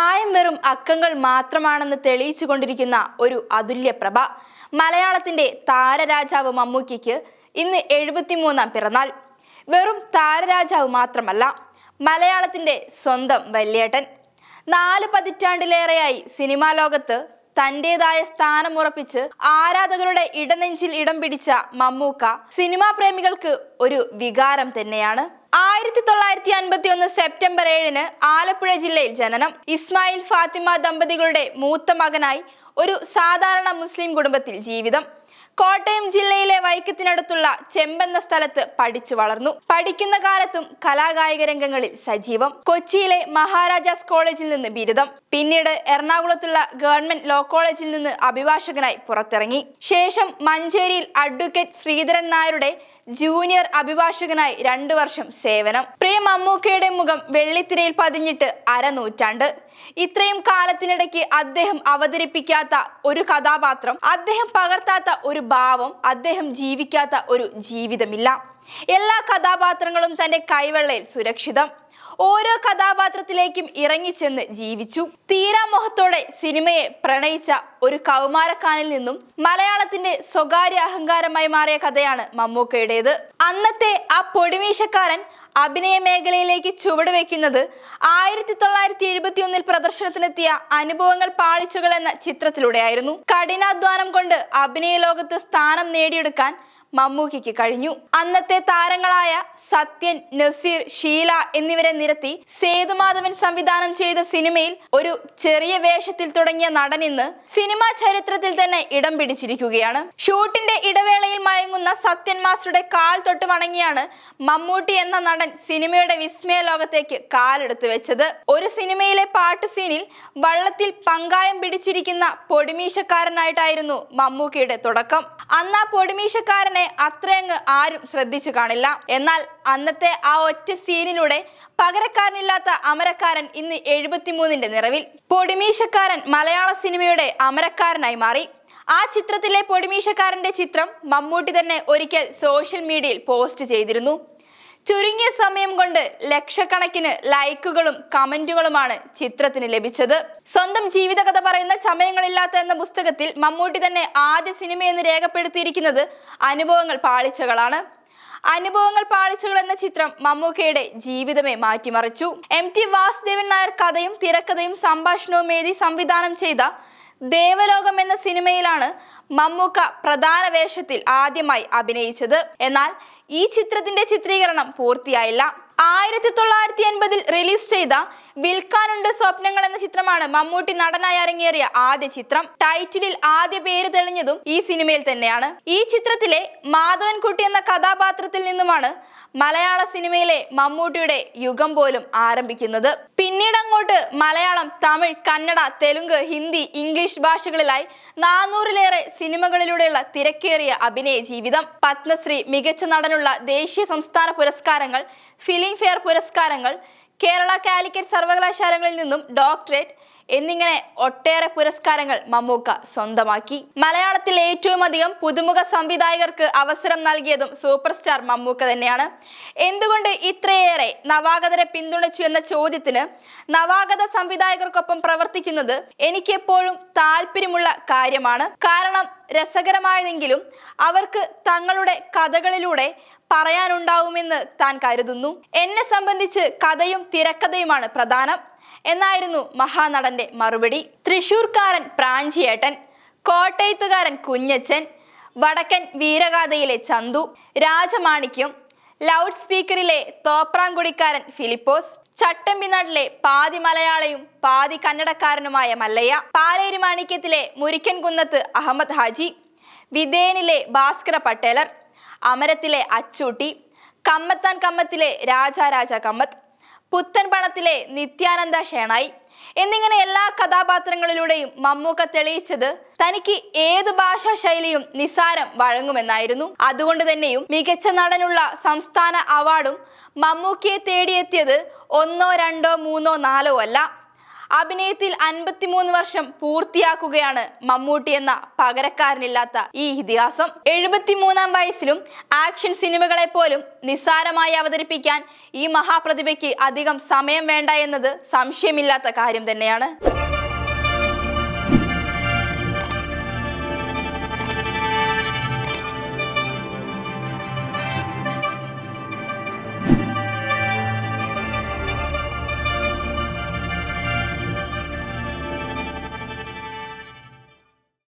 പ്രായം വെറും അക്കങ്ങൾ മാത്രമാണെന്ന് തെളിയിച്ചു കൊണ്ടിരിക്കുന്ന ഒരു അതുല്യ പ്രഭ. മലയാളത്തിന്റെ താരരാജാവ് മമ്മൂക്കിക്ക് ഇന്ന് എഴുപത്തിമൂന്നാം പിറന്നാൾ. വെറും താരരാജാവ് മാത്രമല്ല മലയാളത്തിന്റെ സ്വന്തം വല്യേട്ടൻ. നാല് പതിറ്റാണ്ടിലേറെയായി സിനിമാ ലോകത്ത് തന്റേതായ സ്ഥാനമുറപ്പിച്ച് ആരാധകരുടെ ഇടനെഞ്ചിൽ ഇടം പിടിച്ച മമ്മൂക്ക സിനിമാ പ്രേമികൾക്ക് ഒരു വികാരം തന്നെയാണ്. ആയിരത്തി തൊള്ളായിരത്തി അൻപത്തി ഒന്ന് സെപ്റ്റംബർ ഏഴിന് ആലപ്പുഴ ജില്ലയിൽ ജനനം. ഇസ്മായിൽ ഫാത്തിമ ദമ്പതികളുടെ മൂത്ത മകനായി ഒരു സാധാരണ മുസ്ലിം കുടുംബത്തിൽ ജീവിതം. കോട്ടയം ജില്ലയിലെ വൈക്കത്തിനടുത്തുള്ള ചെമ്പെന്ന സ്ഥലത്ത് പഠിച്ചു വളർന്നു. പഠിക്കുന്ന കാലത്തും കലാകായിക രംഗങ്ങളിൽ സജീവം. കൊച്ചിയിലെ മഹാരാജാസ് കോളേജിൽ നിന്ന് ബിരുദം. പിന്നീട് എറണാകുളത്തുള്ള ഗവൺമെന്റ് ലോ കോളേജിൽ നിന്ന് അഭിഭാഷകനായി പുറത്തിറങ്ങി. ശേഷം മഞ്ചേരിയിൽ അഡ്വക്കേറ്റ് ശ്രീധരൻ നായരുടെ ജൂനിയർ അഭിഭാഷകനായി രണ്ടു വർഷം സേവനം. പ്രിയ മമ്മൂക്കയുടെ മുഖം വെള്ളിത്തിരയിൽ പതിഞ്ഞിട്ട് അരനൂറ്റാണ്ട് ഇത്രയും കാലത്തിനിടയ്ക്ക് അദ്ദേഹം അവതരിപ്പിക്കാത്ത ഒരു കഥാപാത്രം അദ്ദേഹം പകർത്താത്ത ഒരു ഭാവം അദ്ദേഹം ജീവിക്കാത്ത ഒരു ജീവിതമില്ല. എല്ലാ കഥാപാത്രങ്ങളും തന്റെ കൈവെള്ളയിൽ സുരക്ഷിതം. ഓരോ കഥാപാത്രത്തിലേക്കും ഇറങ്ങിച്ചെന്ന് ജീവിച്ചു. തീരാമോഹത്തോടെ സിനിമയെ പ്രണയിച്ച ഒരു കൗമാരക്കാനിൽ നിന്നും മലയാളത്തിന്റെ സ്വകാര്യ അഹങ്കാരമായി മാറിയ കഥയാണ് മമ്മൂക്കയുടേത്. അന്നത്തെ ആ പൊടിമീശക്കാരൻ അഭിനയ മേഖലയിലേക്ക് ചുവടുവെക്കുന്നത് ആയിരത്തി തൊള്ളായിരത്തി എഴുപത്തി ഒന്നിൽ പ്രദർശനത്തിനെത്തിയ അനുഭവങ്ങൾ പാളിച്ചുകൾ എന്ന ചിത്രത്തിലൂടെയായിരുന്നു. കഠിനാധ്വാനം കൊണ്ട് അഭിനയ ലോകത്ത് സ്ഥാനം നേടിയെടുക്കാൻ മമ്മൂക്കിക്ക് കഴിഞ്ഞു. അന്നത്തെ താരങ്ങളായ സത്യൻ നസീർ ഷീല എന്നിവരെ നിരത്തി സേതുമാധവൻ സംവിധാനം ചെയ്ത സിനിമയിൽ ഒരു ചെറിയ വേഷത്തിൽ തുടങ്ങിയ നടൻ ഇന്ന് സിനിമാ ചരിത്രത്തിൽ തന്നെ ഇടം പിടിച്ചിരിക്കുകയാണ്. ഷൂട്ടിന്റെ ഇടവേളയിൽ മയങ്ങുന്ന സത്യൻ മാസ്റ്ററുടെ കാൽ തൊട്ട് വണങ്ങിയാണ് മമ്മൂട്ടി എന്ന നടൻ സിനിമയുടെ വിസ്മയ ലോകത്തേക്ക് കാലെടുത്തു വെച്ചത്. ഒരു സിനിമയിലെ പാട്ട് സീനിൽ വള്ളത്തിൽ പങ്കായം പിടിച്ചിരിക്കുന്ന പൊടിമീശക്കാരനായിട്ടായിരുന്നു മമ്മൂക്കിയുടെ തുടക്കം. അന്ന് ആ പൊടിമീശക്കാരനെ അത്രയങ്ങ് ആരും ശ്രദ്ധിച്ചു കാണില്ല. എന്നാൽ അന്നത്തെ ആ ഒറ്റ സീനിലൂടെ പകരക്കാരനില്ലാത്ത അമരക്കാരൻ ഇന്ന് എഴുപത്തിമൂന്നിന്റെ നിറവിൽ. പൊടിമീശക്കാരൻ മലയാള സിനിമയുടെ അമരക്കാരനായി മാറി. ആ ചിത്രത്തിലെ പൊടിമീശക്കാരന്റെ ചിത്രം മമ്മൂട്ടി തന്നെ ഒരിക്കൽ സോഷ്യൽ മീഡിയയിൽ പോസ്റ്റ് ചെയ്തിരുന്നു. ചുരുങ്ങിയ സമയം കൊണ്ട് ലക്ഷക്കണക്കിന് ലൈക്കുകളും കമന്റുകളുമാണ് ചിത്രത്തിന് ലഭിച്ചത്. സ്വന്തം ജീവിതകഥ പറയുന്ന ചമയങ്ങളില്ലാത്ത എന്ന പുസ്തകത്തിൽ മമ്മൂട്ടി തന്നെ ആദ്യ സിനിമയെന്ന് രേഖപ്പെടുത്തിയിരിക്കുന്നത് അനുഭവങ്ങൾ പാളിച്ചകളാണ്. അനുഭവങ്ങൾ പാളിച്ചകൾ എന്ന ചിത്രം മമ്മൂക്കയുടെ ജീവിതമേ മാറ്റിമറിച്ചു. എം ടി വാസുദേവൻ നായർ കഥയും തിരക്കഥയും സംഭാഷണവും എഴുതി സംവിധാനം ചെയ്ത ദേവലോകം എന്ന സിനിമയിലാണ് മമ്മൂക്ക പ്രധാന വേഷത്തിൽ ആദ്യമായി അഭിനയിച്ചത്. എന്നാൽ ഈ ചിത്രത്തിന്റെ ചിത്രീകരണം പൂർത്തിയായില്ല. ആയിരത്തി തൊള്ളായിരത്തി എൺപതിൽ റിലീസ് ചെയ്ത വിൽക്കാനുണ്ട് സ്വപ്നങ്ങൾ എന്ന ചിത്രമാണ് മമ്മൂട്ടി നടനായി അരങ്ങേറിയ ആദ്യ ചിത്രം. ടൈറ്റിലിൽ ആദ്യ പേര് തെളിഞ്ഞതും ഈ സിനിമയിൽ തന്നെയാണ്. ഈ ചിത്രത്തിലെ മാധവൻകുട്ടി എന്ന കഥാപാത്രത്തിൽ നിന്നുമാണ് മലയാള സിനിമയിലെ മമ്മൂട്ടിയുടെ യുഗം പോലും ആരംഭിക്കുന്നത്. പിന്നീട് അങ്ങോട്ട് മലയാളം തമിഴ് കന്നഡ തെലുങ്ക് ഹിന്ദി ഇംഗ്ലീഷ് ഭാഷകളിലായി നാനൂറിലേറെ സിനിമകളിലൂടെയുള്ള തിരക്കേറിയ അഭിനയ ജീവിതം. പത്മശ്രീ മികച്ച നടനുള്ള ദേശീയ സംസ്ഥാന പുരസ്കാരങ്ങൾ ഫിലിം ഫെയർ പുരസ്കാരങ്ങൾ കേരള കാലിക്കറ്റ് സർവകലാശാലകളിൽ നിന്നും ഡോക്ടറേറ്റ് എന്നിങ്ങനെ ഒട്ടേറെ പുരസ്കാരങ്ങൾ മമ്മൂക്ക സ്വന്തമാക്കി. മലയാളത്തിൽ ഏറ്റവും അധികം പുതുമുഖ സംവിധായകർക്ക് അവസരം നൽകിയതും സൂപ്പർ സ്റ്റാർ മമ്മൂക്ക തന്നെയാണ്. എന്തുകൊണ്ട് ഇത്രയേറെ നവാഗതരെ പിന്തുണച്ചു എന്ന ചോദ്യത്തിന് നവാഗത സംവിധായകർക്കൊപ്പം പ്രവർത്തിക്കുന്നത് എനിക്കെപ്പോഴും താല്പര്യമുള്ള കാര്യമാണ്. കാരണം രസകരമായതെങ്കിലും അവർക്ക് തങ്ങളുടെ കഥകളിലൂടെ പറയാനുണ്ടാവുമെന്ന് താൻ കരുതുന്നു. എന്നെ സംബന്ധിച്ച് കഥയും തിരക്കഥയുമാണ് പ്രധാനം. എന്നായിരുന്നു മഹാനടന്റെ മറുപടി. തൃശൂർക്കാരൻ പ്രാഞ്ചിയേട്ടൻ കോട്ടയത്തുകാരൻ കുഞ്ഞച്ചൻ വടക്കൻ വീരഗാഥയിലെ ചന്തു രാജമാണിക്യം ലൗഡ് സ്പീക്കറിലെ തോപ്രാങ്കുടിക്കാരൻ ഫിലിപ്പോസ് ചട്ടമ്പിനാട്ടിലെ പാതി മലയാളിയും പാതി കന്നഡക്കാരനുമായ മല്ലയ്യ പാലേരി മാണിക്യത്തിലെ മുരിക്കൻ കുന്നത്ത് അഹമ്മദ് ഹാജി വിധേയനിലെ ഭാസ്കര പട്ടേലർ അമരത്തിലെ അച്ചൂട്ടി കമ്മത്താൻ കമ്മത്തിലെ രാജാരാജ കമ്മത്ത് പുത്തൻ പണത്തിലെ നിത്യാനന്ദ ഷേണായി. എന്നിങ്ങനെ എല്ലാ കഥാപാത്രങ്ങളിലൂടെയും മമ്മൂക്ക തെളിയിച്ചത് തനിക്ക് ഏത് ഭാഷാ ശൈലിയും നിസാരം വഴങ്ങുമെന്നായിരുന്നു. അതുകൊണ്ട് തന്നെയും മികച്ച നടനുള്ള സംസ്ഥാന അവാർഡും മമ്മൂക്കയെ തേടിയെത്തിയത് ഒന്നോ രണ്ടോ മൂന്നോ നാലോ അല്ല. അഭിനയത്തിൽ അൻപത്തിമൂന്ന് വർഷം പൂർത്തിയാക്കുകയാണ് മമ്മൂട്ടി എന്ന പകരക്കാരനില്ലാത്ത ഈ ഇതിഹാസം. എഴുപത്തിമൂന്നാം വയസ്സിലും ആക്ഷൻ സിനിമകളെ പോലും നിസ്സാരമായി അവതരിപ്പിക്കാൻ ഈ മഹാപ്രതിഭയ്ക്ക് അധികം സമയം വേണ്ട എന്നത് സംശയമില്ലാത്ത കാര്യം തന്നെയാണ്.